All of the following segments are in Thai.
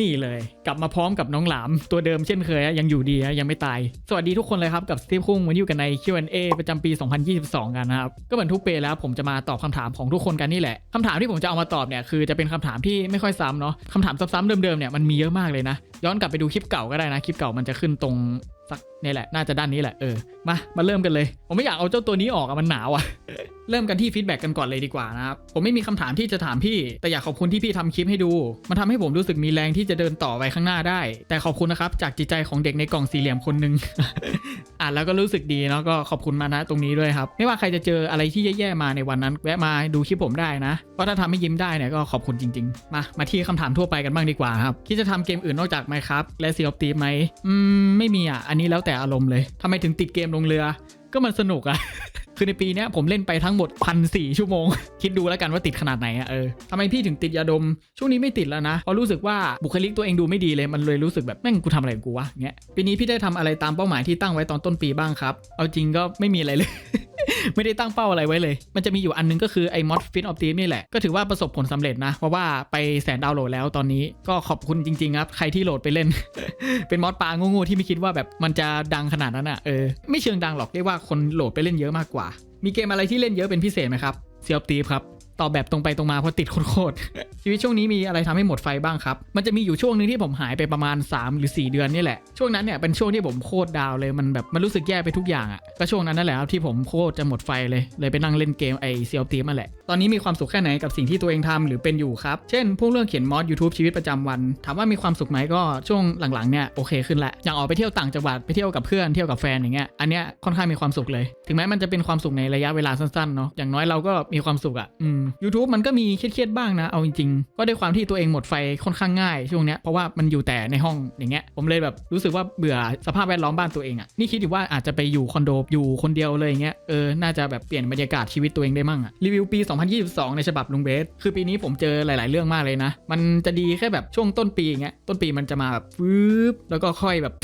นี่เลย กลับมาพร้อมกับน้องหลามตัวเดิมเช่นเคยยังอยู่ดียังไม่ตาย สวัสดีทุกคนเลยครับ กับสตีฟคุ้งวันนี้อยู่กันใน Q&A ประจำปี 2022 กันนะครับ ก็เหมือนทุกปีแล้วผมจะมาตอบคำถามของทุกคนกันนี่แหละคำถามที่ผมจะเอามาตอบเนี่ยคือจะเป็นคำถามที่ไม่ค่อยซ้ำเนาะคำถามซ้ำๆเดิมๆเนี่ยมันมีเยอะมากเลยนะย้อนกลับไปดูคลิปเก่าก็ได้นะคลิปเก่ามันจะขึ้นตรงสัก นี่แหละ น่าจะด้านนี้แหละ เออ มา มาเริ่มกันเลย ผมไม่อยากเอาเจ้าตัวนี้ออกอะมันหนาวอะเริ่มกันที่ฟีดแบ็กกันก่อนเลยดีกว่านะครับ ผมไม่มีคำถามที่จะถามพี่ แต่อยากขอบคุณที่พี่ทำคลิปให้ดู มันทำให้ผมรู้สึกมีแรงที่จะเดินต่อไปข้างหน้าได้ แต่ขอบคุณนะครับ จากจิตใจของเด็กในกล่องสี่เหลี่ยมคนหนึ่งอ่านแล้วก็รู้สึกดีเนาะก็ขอบคุณมานะตรงนี้ด้วยครับ ไม่ว่าใครจะเจออะไรที่แย่ๆมาในวันนั้น แวะมาดูคลิปผมได้นะเพราะถ้าทำให้ยิ้มได้เนี่ยก็ขอบคุณจริง ๆ มามาที่คำถามทั่วไปกันบ้างดีกว่าครับคิดจะทำเกมอื่นนอกจาก Minecraft และ Sea of Thieves ไหมอืมไม่มีอะอันนี้แล้วแต่อารมณ์เลยทำไมถึงติดเกมลงเรือ ก็มันสนุกอะคือในปีนี้ผมเล่นไปทั้งหมดพันสี่ชั่วโมง คิดดูแล้วกันว่าติดขนาดไหนอะเออทำไมพี่ถึงติดยาดม ช่วงนี้ไม่ติดแล้วนะ เพราะรู้สึกว่าบุคลิกตัวเองดูไม่ดีเลย มันเลยรู้สึกแบบแม่งกูทำอะไรกูวะเงี้ย ปีนี้พี่ได้ทำอะไรตามเป้าหมายที่ตั้งไว้ตอนต้นปีบ้างครับ เอาจริงก็ไม่มีอะไรเลย ไม่ได้ตั้งเป้าอะไรไว้เลย มันจะมีอยู่อันนึงก็คือไอ้มอดฟิตออฟทีมนี่แหละ ก็ถือว่าประสบผลสำเร็จนะ เพราะว่าไปแสนดาวน์โหลดแล้วตอนนี้ก็ขอบคุณจริงๆครับ ใครที่โหลดไปเล่น เป็นมอดปลาโง่ๆที่ไม่คิดว่าแบบมันจะดังขนาดนั้นอะเออไม่เชิงดังหรอกเรียกว่าคนโหลดไปเล่นเยอะมากกว่า มีเกมอะไรที่เล่นเยอะเป็นพิเศษไหมครับเซียบตีฟครับ ตอบแบบตรงไปตรงมาเพราะติดโคตรชีวิตช่วงนี้มีอะไรทำให้หมดไฟบ้างครับ มันจะมีอยู่ช่วงหนึงที่ผมหายไปประมาณ 3 หรือ 4 เดือนนี่แหละ ช่วงนั้นเนี่ยเป็นช่วงที่ผมโคตรดาวเลยมันแบบมันรู้สึกแย่ไปทุกอย่างอะ่ะก็ช่วงนั้นนั่นแหละครับที่ผมโคตรจะหมดไฟเลยเลยไปนั่งเล่นเกมไอซียตีมาแหละ ตอนนี้มีความสุขแค่ไหนกับสิ่งที่ตัวเองทำหรือเป็นอยู่ครับ เช่น พวกเรื่องเขียนมอด YouTube ชีวิตประจำวันถามว่ามีความสุขไหมก็ช่วงหลังๆเนี่ยโอเคขึ้นละอย่างออกไปเที่ยวต่างจังหวัดไปเที่ยวกับเพื่อนเที่ยวกับแฟนอย่างเงี้ยอันเนี้ยค่อนข้างมีความสุขเลย ถึงแม้มันจะเป็นความสุขในระยะเวลาสั้นๆเนาะอย่างน้อยเราก็มีความสุขอะ่ะอืม YouTube มันก็มีเครียดๆบ้างนะ เอาจริงๆ ก็ด้วยความที่ตัวเองหมดไฟค่อนข้างง่ายช่วงเนี้ย เพราะว่ามันอยู่แต่ในห้องอย่างเงี้ย ผมเลยแบบรู้สึกว่าเบื่อสภาพแวดล้อมบ้านตัวเองอะ่ะ นี่คิดอยู่ว่าอาจจะไปอยู่คอนโดอยู่คนเดียวเลยอย่างเงี้ย เออ น่าจะแบบเปลี่ยนบรรยากาศชีวิตตัวเองได้มั่งอะรีวิวปี 2022 ในฉบับลุงเบส คือปีนี้ผมเจอหลาย ๆ เรื่องมากเลยนะ มันจะดีแค่แบบช่วงต้นปีอย่างเงี้ย ต้นปีมันจะมาแบบวืบแล้วก็ค่อยแบบ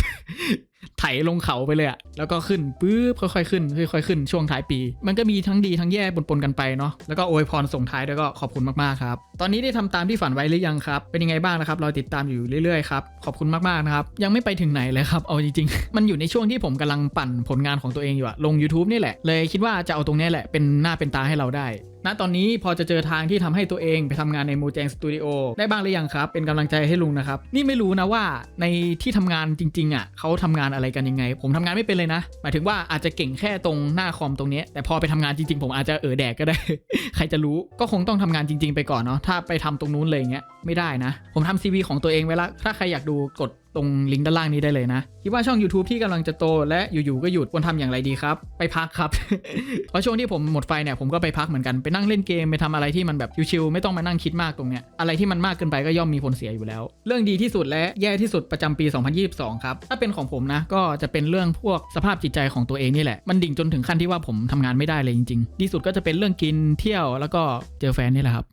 ไถลงเขาไปเลยอะแล้วก็ขึ้นปุ๊บค่อยๆขึ้นค่อยๆขึ้นช่วงท้ายปี มันก็มีทั้งดีทั้งแย่ปนๆกันไปเนาะแล้วก็อวยพรส่งท้ายด้วยก็ขอบคุณมากๆครับ ตอนนี้ได้ทำตามที่ฝันไว้หรือยังครับ เป็นยังไงบ้างนะครับ เราติดตามอยู่เรื่อยๆครับ ขอบคุณมากๆนะครับ ยังไม่ไปถึงไหนเลยครับ เอาจริงๆ มันอยู่ในช่วงที่ผมกำลังปั่นผลงานของตัวเองอยู่อะลง YouTube นี่แหละ เลยคิดว่าจะเอาตรงนี้แหละเป็นหน้าเป็นตาให้เราได้ ณตอนนี้พอจะเจอทางที่ทำให้ตัวเองไปทำงานในโมแจงสตูดิโอได้บ้างหรือยังครับ เป็นกำลังใจให้ลุงนะครับ นี่ไม่รู้นะว่าในที่ทำงานจริงๆอะเขาทำงานอะไรกันยังไง ผมทำงานไม่เป็นเลยนะ หมายถึงว่าอาจจะเก่งแค่ตรงหน้าคอมตรงนี้ แต่พอไปทำงานจริงๆ ผมอาจจะเออแดกก็ได้ ใครจะรู้ก็คงต้องทำงานจริง ๆ ไปก่อนเนาะถ้าไปทำตรงนู้นเลยอย่างเงี้ยไม่ได้นะ ผมทำซีวีของตัวเองไว้ละถ้าใครอยากดูกด ตรงลิงก์ด้านล่างนี้ได้เลยนะ คิดว่าช่อง YouTube ที่กำลังจะโต และอยู่ๆก็หยุดควรทำอย่างไรดีครับ ไปพักครับ เพราะช่วงที่ผมหมดไฟเนี่ยผมก็ไปพักเหมือนกันไปนั่งเล่นเกมไปทำอะไรที่มันแบบชิวๆไม่ต้องมานั่งคิดมากตรงเนี้ยอะไรที่มันมากเกินไปก็ย่อมมีผลเสียอยู่แล้ว เรื่องดีที่สุดและแย่ที่สุดประจำปี 2022 ครับถ้าเป็นของผมนะก็จะเป็นเรื่องพวกสภาพจิตใจของตัวเองนี่แหละมันดิ่งจนถึงขั้นที่ว่าผมทำงานไม่ได้เลยจริงๆ ดีสุดก็จะเป็นเรื่องกินเที่ยวแล้วก็เจอแฟนนี่แหละครับ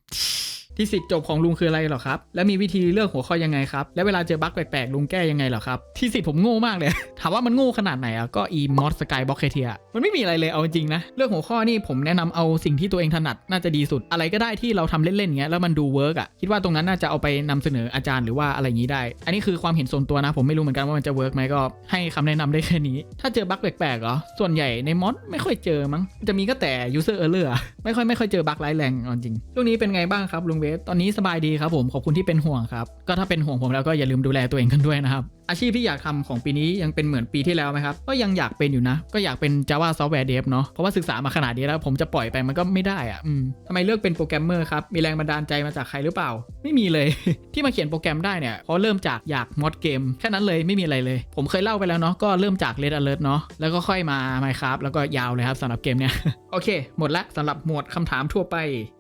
ที่สิทธิ์จบของลุงคืออะไรหรอครับ และมีวิธีเลือกหัวข้อยังไงครับ และเวลาเจอบั๊กแปลกๆลุงแก้ยังไงหรอครับ ที่สิทธิ์ผมโง่มากเลย ถามว่ามันโง่ขนาดไหนอะก็อีมอสสกายบ็อกเคเทียมันไม่มีอะไรเลยเอาจริงนะ เรื่องหัวข้อนี่ผมแนะนำเอาสิ่งที่ตัวเองถนัดน่าจะดีสุด อะไรก็ได้ที่เราทำเล่นๆอย่างเงี้ยแล้วมันดูเวิร์กอะคิดว่าตรงนั้นน่าจะเอาไปนำเสนออาจารย์หรือว่าอะไรอย่างนี้ได้ อันนี้คือความเห็นส่วนตัวนะ ผมไม่รู้เหมือนกันว่ามันจะเวิร์กไหมก็ให้คำแนะนำได้แค่นี้ ถ้าเจอบั๊กแปลกๆเหรอส่วนใหญ่ในมอสไม่ค่อยเจอมั้งจะมีก็แต่ user error ไม่ค่อยไม่ค่อยเจอบั๊กร้ายแรงจริงช่วงนี้เป็นไงบ้างครับลุงเวฟตอนนี้สบายดีครับผมขอบคุณที่เป็นห่วงครับ ก็ถ้าเป็นห่วงผมแล้วก็อย่าลืมดูแลตัวเองกันด้วยนะครับอาชีพที่อยากทำของปีนี้ยังเป็นเหมือนปีที่แล้วไหมครับ ก็ยังอยากเป็นอยู่นะ ก็อยากเป็น Java Software Dev เนาะเพราะว่าศึกษามาขนาดนี้แล้ว ผมจะปล่อยไปมันก็ไม่ได้อะอทำไมเลือกเป็นโปรแกรมเมอร์ครับ มีแรงบันดาลใจมาจากใครหรือเปล่า ไม่มีเลย ที่มาเขียนโปรแกรมได้เนี่ยเพราะเริ่มจากอยากมอดเกมแค่นั้นเลยไม่มีอะไรเลย ผมเคยเล่าไปแล้วเนาะก็เริ่มจาก Red Alert เนาะแล้วก็ค่อยมา Minecraft แล้วก็ยาวเลยครับสำหรับเกมเนี่ยโอเค หมดละสำหรับหมวดคำถามทั่วไป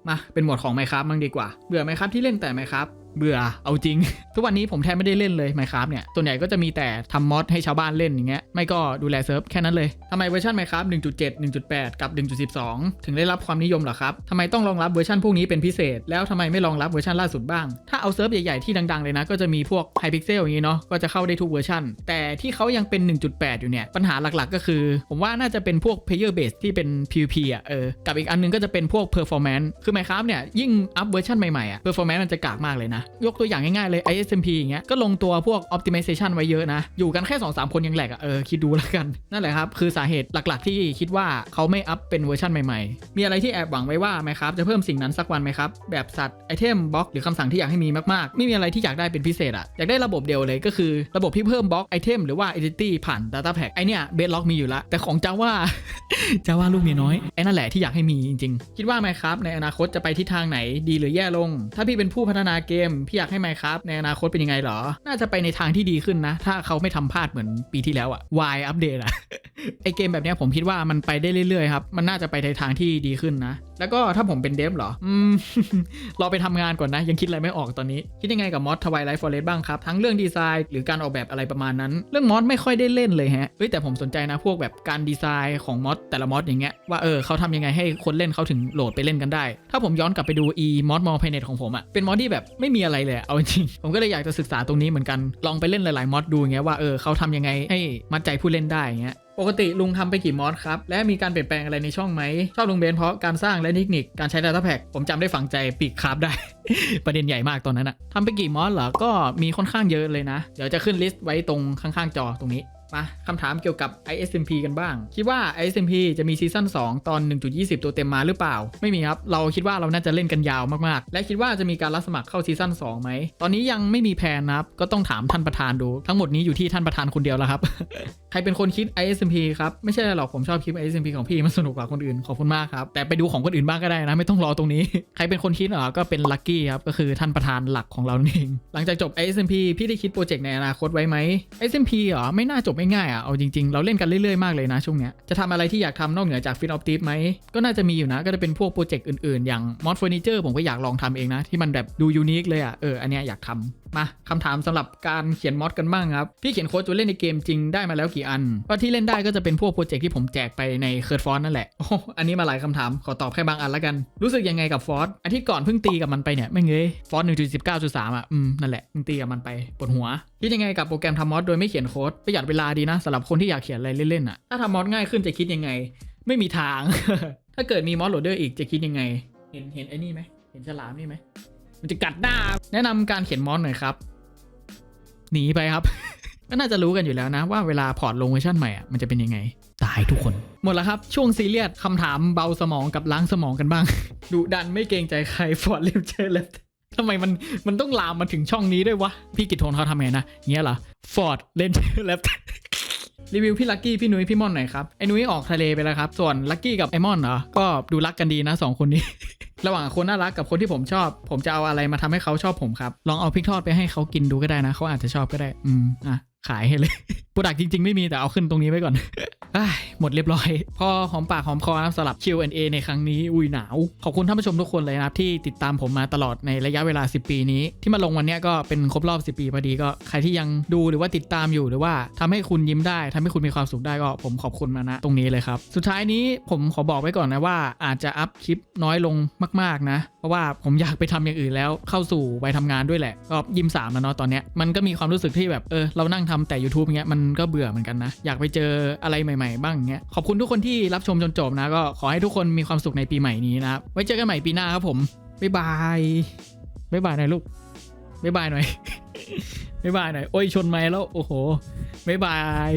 มาเป็นหมวดของ Minecraft บ้างดีกว่าเบื่อไหมครับที่เล่นแต่ Minecraft เบื่อเอาจริง ทุกวันนี้ผมแทบไม่ได้เล่นเลย Minecraft เนี่ยส่วนใหญ่ก็จะมีแต่ทำมอดให้ชาวบ้านเล่นอย่างเงี้ยไม่ก็ดูแลเซิร์ฟแค่นั้นเลยทำไมเวอร์ชัน Minecraft 1.7 1.8 กับ 1.12 ถึงได้รับความนิยมหรอครับทำไมต้องรองรับเวอร์ชันพวกนี้เป็นพิเศษ แล้วทำไมไม่รองรับเวอร์ชันล่าสุดบ้าง ถ้าเอาเซิร์ฟใหญ่ๆที่ดังๆเลยนะก็จะมีพวก Hypixel อย่างงี้เนาะก็จะเข้าได้ทุกเวอร์ชันแต่ที่เขายังเป็น 1.8 อยู่เนี่ยปัญหาหลักๆ ก็คือ ผมว่าน่าจะเป็นพวก player base ที่เป็น PVP อะเออกับอีกอันนึงก็จะเป็นพวก performance คือ Minecraft เนี่ยยิ่งอัพเวอร์ชันใหม่ๆอะ performance มันจะกากมากเลยนะยกตัวอย่างง่ายๆเลย ISMP อย่างเงี้ยก็ลงตัวพวก optimization ไว้เยอะนะ อยู่กันแค่ 2-3 คนยังแหลกอะเออคิดดูแล้วกัน นั่นแหละครับ คือสาเหตุหลักๆ ที่คิดว่าเขาไม่อัพเป็นเวอร์ชันใหม่ๆ มีอะไรที่แอบหวังไว้ว่าไหมครับ จะเพิ่มสิ่งนั้นสักวันไหมครับ แบบสัตว์ไอเทมบล็อกหรือคำสั่งที่อยากให้มีมากๆ ไม่มีอะไรที่อยากได้เป็นพิเศษอะอยากได้ระบบเดียวเลยก็คือระบบที่เพิ่มบล็อกไอเทมหรือว่า entity ผ่าน data pack ไอเนี้ยเบสล็อกมีอยู่ล้วแต่ของ Java จาว่าลูกเมียน้อยไอ้นั่นแหละที่อยากให้มีจริงๆ คิดว่า Minecraft ในอนาคตจะไปทิศทางไหนดีหรือแย่ลง ถ้าพี่เป็นผู้พัฒนาเกมพี่อยากให้ไหมครับในอนาคตเป็นยังไงเหรอ น่าจะไปในทางที่ดีขึ้นนะ ถ้าเขาไม่ทำพลาดเหมือนปีที่แล้วอะ Y อัปเดตอะไอเกมแบบนี้ผมคิดว่ามันไปได้เรื่อยๆครับ มันน่าจะไปในทางที่ดีขึ้นนะแล้วก็ถ้าผมเป็นเดฟเหรอ อืมรอไปทำงานก่อนนะ ยังคิดอะไรไม่ออกตอนนี้ คิดยังไงกับมอสทวายไลฟ์ฟอเรสบ้างครับ ทั้งเรื่องดีไซน์หรือการออกแบบอะไรประมาณนั้น เรื่องมอสไม่ค่อยได้เล่นเลยฮะ เฮ้ยแต่ผมสนใจนะพวกแบบการดีไซน์ของมอสแต่ละมอสอย่างเงี้ยว่าเออเขาทำยังไงให้คนเล่นเขาถึงโหลดไปเล่นกันได้ ถ้าผมย้อนกลับไปดู e มอสมอลเพเนตของผมอะเป็นมอสที่แบบไม่มีอะไรเลยเอาจริงผมก็เลยอยากจะศึกษาตรงนี้เหมือนกันลองไปเล่นหลายๆมอสดูอย่างเงี้ยว่าเออเขาทำยังไงให้มัดใจผู้เล่นได้อย่างเงี้ย ปกติลุงทำไปกี่มอสครับ และมีการเปลี่ยนแปลงอะไรในช่องไหม ชอบลุงเบนเพราะการสร้างและเทคนิคการใช้ Data Pack ผมจำได้ฝังใจปีกคราบได้ ประเด็นใหญ่มากตอนนั้นอะทำไปกี่มอสเหรอก็มีค่อนข้างเยอะเลยนะ เดี๋ยวจะขึ้นลิสต์ไว้ตรงข้างๆจอตรงนี้ มาคำถามเกี่ยวกับ ISMP กันบ้าง คิดว่า ISMP จะมีซีซั่น2 ตอน 1.20 ตัวเต็มมาหรือเปล่า ไม่มีครับ เราคิดว่าเราน่าจะเล่นกันยาวมาก ๆ และคิดว่าจะมีการรับสมัครเข้าซีซั่น2ไหม ตอนนี้ยังไม่มีแผนนะครับ ก็ต้องถามท่านประธานดู ทั้งหมดนี้อยู่ที่ท่านประธานคนเดียวแล้วครับ ใครเป็นคนคิด ISMP ครับ ไม่ใช่หรอกผมชอบคลิป ISMP ของพี่มันสนุกกว่าคนอื่นขอบคุณมากครับแต่ไปดูของคนอื่นบ้างก็ได้นะไม่ต้องรอตรงนี้ ใครเป็นคนคิดเหรอก็เป็นลั c กี้ครับก็คือท่านประธานหลักของเราเองหลังจากจบ ISMP พี่ได้คิดโปรเจกต์ในอนาคตไว้ไหม ISMP เหรอไม่น่าจบไม่ง่ายอะ เอาจริง ๆ เราเล่นกันเรื่อยๆ มากเลยนะช่วงเนี้ย จะทำอะไรที่อยากทำนอกเหนือจากฟิตออฟติฟไหม ก็น่าจะมีอยู่นะ ก็จะเป็นพวกโปรเจกต์อื่นๆ อย่างมอสเฟอร์นิเจอร์ผมก็อยากลองทำเองนะ ที่มันแบบดูยูนิคเลยอะ เออ อันเนี้ยอยากทำ มาคำถามสำหรับการเขียนมอดกันบ้างครับ พี่เขียนโค้ดตัวเล่นในเกมจริงได้มาแล้วกี่อัน ก็ที่เล่นได้ก็จะเป็นพวกโปรเจกต์ที่ผมแจกไปในเคิร์ดฟอนนั่นแหละโอ้โหอันนี้มาหลายคำถามขอตอบแค่บางอันละกัน รู้สึกยังไงกับฟอสอาทิตย์ก่อนเพิ่งตีกับมันไปเนี่ยไม่เงยฟอสหนึ่งจุดสิบเก้าจุดสามอะอืมนั่นแหละเพิ่งตีกับมันไปปวดหัวคิดยังไงกับโปรแกรมทำมอดโดยไม่เขียนโค้ดประหยัดเวลาดีนะสำหรับคนที่อยากเขียนอะไรเล่นๆอะถ้าทำมอดง่ายขึ้นจะคิดยังไง ไม่มีทาง ถ้าเกิดมีมอดโหลดเดอร์อีกจะคิดยังไง เห็นเห็นไอ้นี่ไหมเห็นฉลามนี่ไหม มันจะกัดหน้า แนะนำการเขียนมอสหน่อยครับ หนีไปครับ ก็น่าจะรู้กันอยู่แล้วนะ ว่าเวลาพอร์ตลงเวอร์ชันใหม่อะมันจะเป็นยังไง ตายทุกคน หมดแล้วครับ ช่วงซีเรียสคำถามเบาสมองกับล้างสมองกันบ้าง ดุดันไม่เกรงใจใครฟอร์ดเลมเชอร์เลฟทำไมมันมันต้องลามมาถึงช่องนี้ด้วยวะ พี่กิตโทนเขาทำไงนะเงี้ยเหรอฟอร์ดเลนเชอร์เลฟ รีวิวพี่ลักกี้พี่นุ้ยพี่ม่อนหน่อยครับไอ้นุ้ยออกทะเลไปแล้วครับ ส่วนลักกี้กับไอ้ม่อนเหรอก็ดูรักกันดีนะสองคนนี้ ระหว่างคนน่ารักกับคนที่ผมชอบ ผมจะเอาอะไรมาทำให้เขาชอบผมครับลองเอาพริกทอดไปให้เขากินดูก็ได้นะเขาอาจจะชอบก็ได้ อืมอะ ขายให้เลยโปรดักจริง ๆ ไม่มีแต่เอาขึ้นตรงนี้ไว้ก่อนอ้าหมดเรียบร้อย พอหอมปากหอมคอนะครับสำหรับ Q&A ในครั้งนี้ อุ้ยหนาว ขอบคุณท่านผู้ชมทุกคนเลยนะครับที่ติดตามผมมาตลอดในระยะเวลา 10 ปีนี้ ที่มาลงวันนี้ก็เป็นครบรอบ 10 ปีพอดีก็ใครที่ยังดูหรือว่าติดตามอยู่หรือว่าทำให้คุณยิ้มได้ทำให้คุณมีความสุขได้ก็ผมขอบคุณมานะตรงนี้เลยครับ สุดท้ายนี้ผมขอบอกไว้ก่อนนะว่าอาจจะอัพคลิปน้อยลงมาก ๆนะ เพราะว่าผมอยากไปทำอย่างอื่นแล้วเข้าสู่วัยทำงานด้วยแหละก็ยิ้มสามแล้วเนาะตอนเนี้ยมันก็มีความรู้สึกที่แบบเออเรานั่งทำแต่ YouTube อย่างเงี้ยมันก็เบื่อเหมือนกันนะ อยากไปเจออะไรใหม่ๆ บ้างอย่างเงี้ยขอบคุณทุกคนที่รับชมจนจบนะก็ขอให้ทุกคนมีความสุขในปีใหม่นี้นะครับไว้เจอกันใหม่ปีหน้าครับผมบ๊ายบายบ๊ายบายหน่อยลูกบ๊ายบายหน่อยบ๊ายบายหน่อยโอ้ยชนไม้แล้วโอ้โหบ๊ายบาย